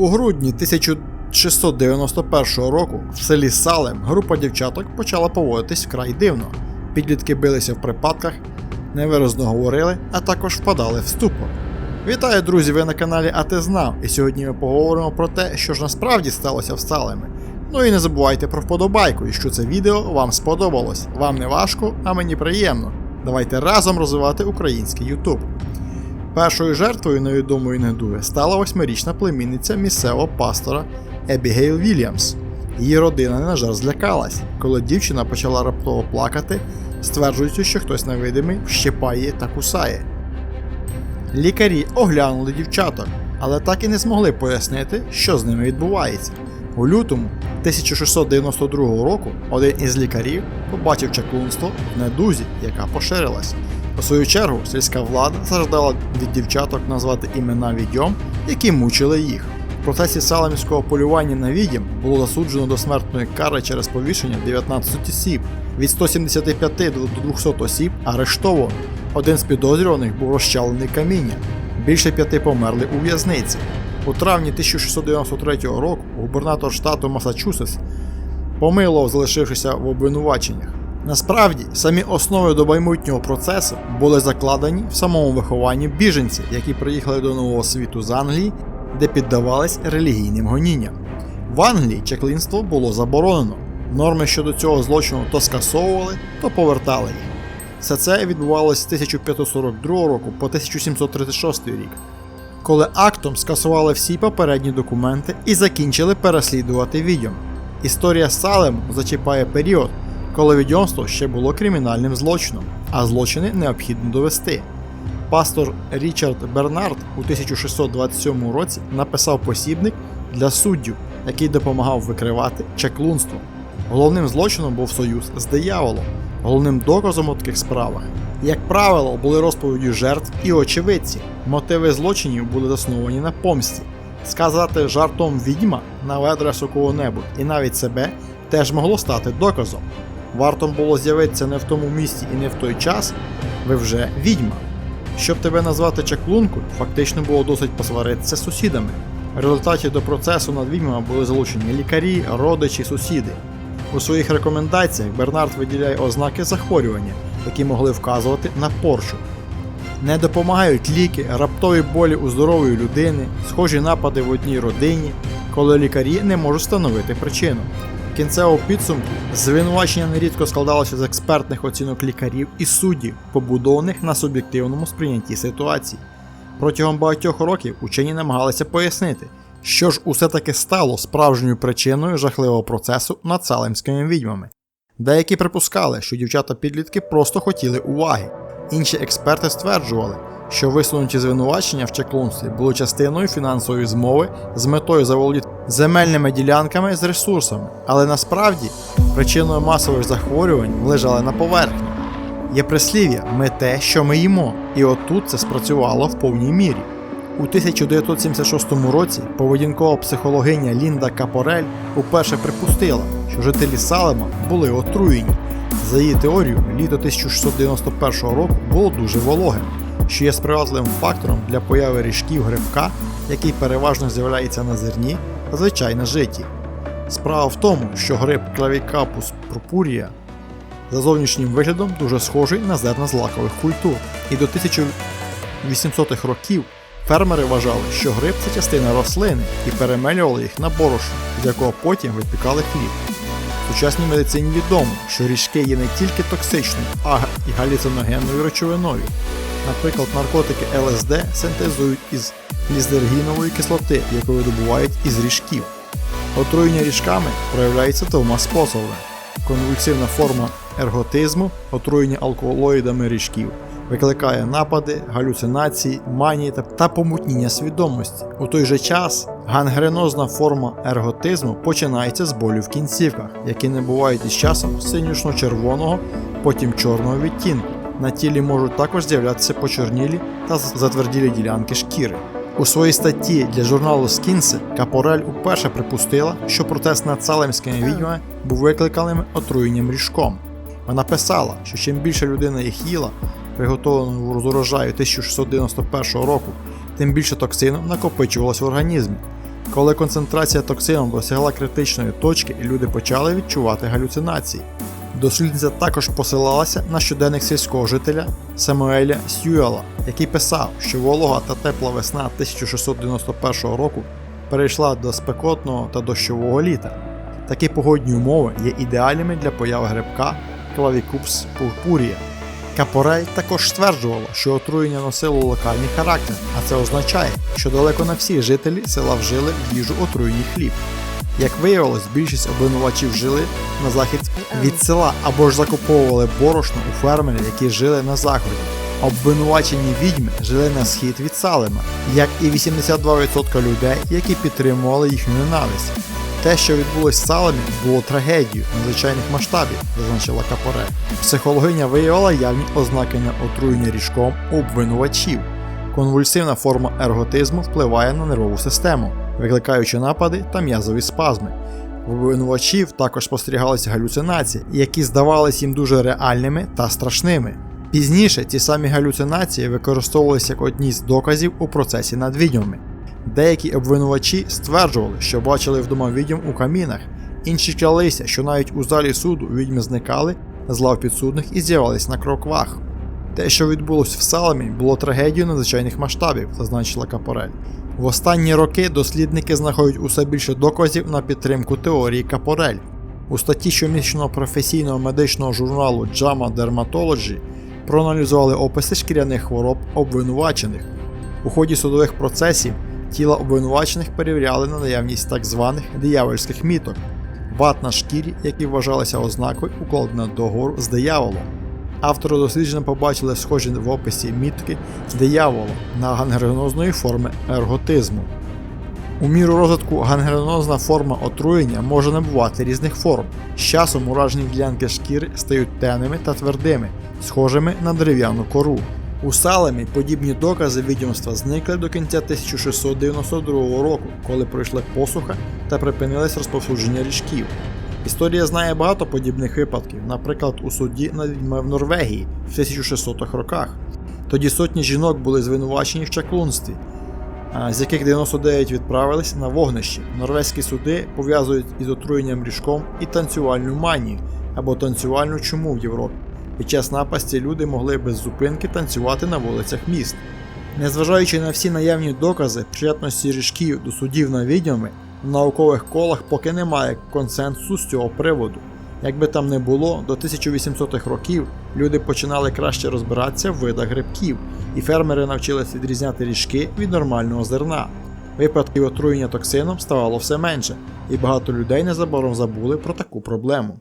У грудні 1691 року в селі Салем група дівчаток почала поводитись вкрай дивно. Підлітки билися в припадках, невиразно говорили, а також впадали в ступор. Вітаю, друзі! Ви на каналі А ти знав, і сьогодні ми поговоримо про те, що ж насправді сталося в Салемі. Ну і не забувайте про вподобайку, і що це відео вам сподобалось. Вам не важко, а мені приємно. Давайте разом розвивати український YouTube. Першою жертвою невідомої недуги стала восьмирічна племінниця місцевого пастора Ебігейл Вільямс. Її родина, на жаль, злякалась, коли дівчина почала раптово плакати, стверджуючи, що хтось невидимий щипає та кусає. Лікарі оглянули дівчаток, але так і не змогли пояснити, що з ними відбувається. У лютому 1692 року один із лікарів побачив чаклунство в недузі, яка поширилась. У свою чергу, сільська влада заждала від дівчаток назвати імена відьом, які мучили їх. В процесі саламівського полювання на відьом було засуджено до смертної кари через повішення 19 осіб, від 175 до 200 осіб арештовано. Один з підозрюваних був розчалений каміння, більше п'яти померли у в'язниці. У травні 1693 року губернатор штату Масачусетс помилував, залишившися в обвинуваченнях. Насправді, самі основи до майбутнього процесу були закладені в самому вихованні біженців, які приїхали до нового світу з Англії, де піддавались релігійним гонінням. В Англії чеклинство було заборонено. Норми щодо цього злочину то скасовували, то повертали їх. Все це відбувалося з 1542 року по 1736 рік, коли актом скасували всі попередні документи і закінчили переслідувати відьом. Історія Салему зачіпає період, коли відьомство ще було кримінальним злочином, а злочини необхідно довести. Пастор Річард Бернард у 1627 році написав посібник для суддів, який допомагав викривати чаклунство. Головним злочином був союз з дияволом, головним доказом у таких справах. Як правило, були розповіді жертв і очевидці. Мотиви злочинів були засновані на помсті. Сказати жартом відьма на адресу кого-небудь і навіть себе теж могло стати доказом. Варто було з'явитися не в тому місці і не в той час, ви вже відьма. Щоб тебе назвати чаклункою, фактично було досить посваритися з сусідами. В результаті до процесу над відьмами були залучені лікарі, родичі, сусіди. У своїх рекомендаціях Бернард виділяє ознаки захворювання, які могли вказувати на порчу. Не допомагають ліки, раптові болі у здорової людини, схожі напади в одній родині, коли лікарі не можуть встановити причину. В кінцевому підсумку звинувачення нерідко складалося з експертних оцінок лікарів і суддів, побудованих на суб'єктивному сприйнятті ситуації. Протягом багатьох років учені намагалися пояснити, що ж усе таки стало справжньою причиною жахливого процесу над салемськими відьмами. Деякі припускали, що дівчата-підлітки просто хотіли уваги. Інші експерти стверджували, що висунуті звинувачення в чеклунстві були частиною фінансової змови з метою заволодіти земельними ділянками з ресурсами, але насправді причиною масових захворювань лежали на поверхні. Є прислів'я ми те, що ми їмо, і отут це спрацювало в повній мірі. У 1976 році поведінкова психологиня Лінда Капорель уперше припустила, що жителі Салема були отруєні. За її теорією, літо 1691 року було дуже вологим, що є сприятливим фактором для появи ріжків грибка, який переважно з'являється на зерні, зазвичай на житті. Справа в тому, що гриб Клавікапус пропурія за зовнішнім виглядом дуже схожий на зерна злакових культур, і до 1800-х років фермери вважали, що гриб це частина рослини і перемелювали їх на борошно, з якого потім випікали хліб. Сучасній медицині відомо, що ріжки є не тільки токсичною, а й галюциногенною речовиною. Наприклад, наркотики ЛСД синтезують із ліздергінової кислоти, яку видобувають із ріжків. Отруєння ріжками проявляється двома способами: конвульсивна форма ерготизму, отруєння алкалоїдами ріжків, викликає напади, галюцинації, манії та помутніння свідомості. У той же час гангренозна форма ерготизму починається з болю в кінцівках, які не бувають із часом синюшно-червоного, потім чорного відтінку. На тілі можуть також з'являтися почорнілі та затверділі ділянки шкіри. У своїй статті для журналу Скінси Капорель уперше припустила, що протест над салемськими відьмами був викликаним отруєнням ріжком. Вона писала, що чим більше людина їх їла, приготованого з урожаю 1691 року, тим більше токсину накопичувалось в організмі. коли концентрація токсину досягла критичної точки люди почали відчувати галюцинації. Дослідниця також посилалася на щоденник сільського жителя Самуеля Сьюела, який писав, що волога та тепла весна 1691 року перейшла до спекотного та дощового літа. Такі погодні умови є ідеальними для появи грибка Clavicus purpurea. Капорель також стверджувало, що отруєння носило локальний характер, а це означає, що далеко не всі жителі села вжили в їжу отруєний хліб. Як виявилось, більшість обвинувачів жили на захід від села або ж закуповували борошно у фермерів, які жили на заході. Обвинувачені відьми жили на схід від Салема, як і 82% людей, які підтримували їхню ненависть. Те, що відбулось в Салемі, було трагедією надзвичайних масштабів, зазначила Капоре. Психологиня виявила явні ознаки на отруєння ріжком обвинувачів. Конвульсивна форма ерготизму впливає на нервову систему, викликаючи напади та м'язові спазми. В обвинувачів також спостерігалися галюцинації, які здавалися їм дуже реальними та страшними. Пізніше ці самі галюцинації використовувалися як одні з доказів у процесі над відьмами. Деякі обвинувачі стверджували, що бачили вдома відьом у камінах, інші клялися, що навіть у залі суду відьми зникали з лав підсудних і з'явились на кроквах. Те, що відбулось в Салемі, було трагедією надзвичайних масштабів, зазначила Капорель. В останні роки дослідники знаходять усе більше доказів на підтримку теорії Капорель. У статті щомісячного професійного медичного журналу JAMA Dermatology проаналізували описи шкіряних хвороб обвинувачених. У ході судових процесів тіла обвинувачених перевіряли на наявність так званих диявольських міток, ват на шкірі, які вважалися ознакою укладеного договору з дияволом. Автори дослідження побачили схожі в описі мітки диявола на гангренозної форми ерготизму. У міру розвитку гангренозна форма отруєння може набувати різних форм. З часом уражені ділянки шкіри стають темними та твердими, схожими на дерев'яну кору. У Салемі подібні докази відьомства зникли до кінця 1692 року, коли пройшла посуха та припинилось розповсюдження ріжків. Історія знає багато подібних випадків, наприклад, у суді над відьмами в Норвегії в 1600-х роках. Тоді сотні жінок були звинувачені в чаклунстві, з яких 99 відправились на вогнище. Норвезькі суди пов'язують із отруєнням ріжком і танцювальну манію або танцювальну чуму в Європі. Під час напасті люди могли без зупинки танцювати на вулицях міст. Незважаючи на всі наявні докази причетності ріжків до судів над відьмами, в наукових колах поки немає консенсусу з цього приводу. Якби там не було, до 1800-х років люди починали краще розбиратися в видах грибків, і фермери навчилися відрізняти ріжки від нормального зерна. Випадків отруєння токсином ставало все менше, і багато людей незабаром забули про таку проблему.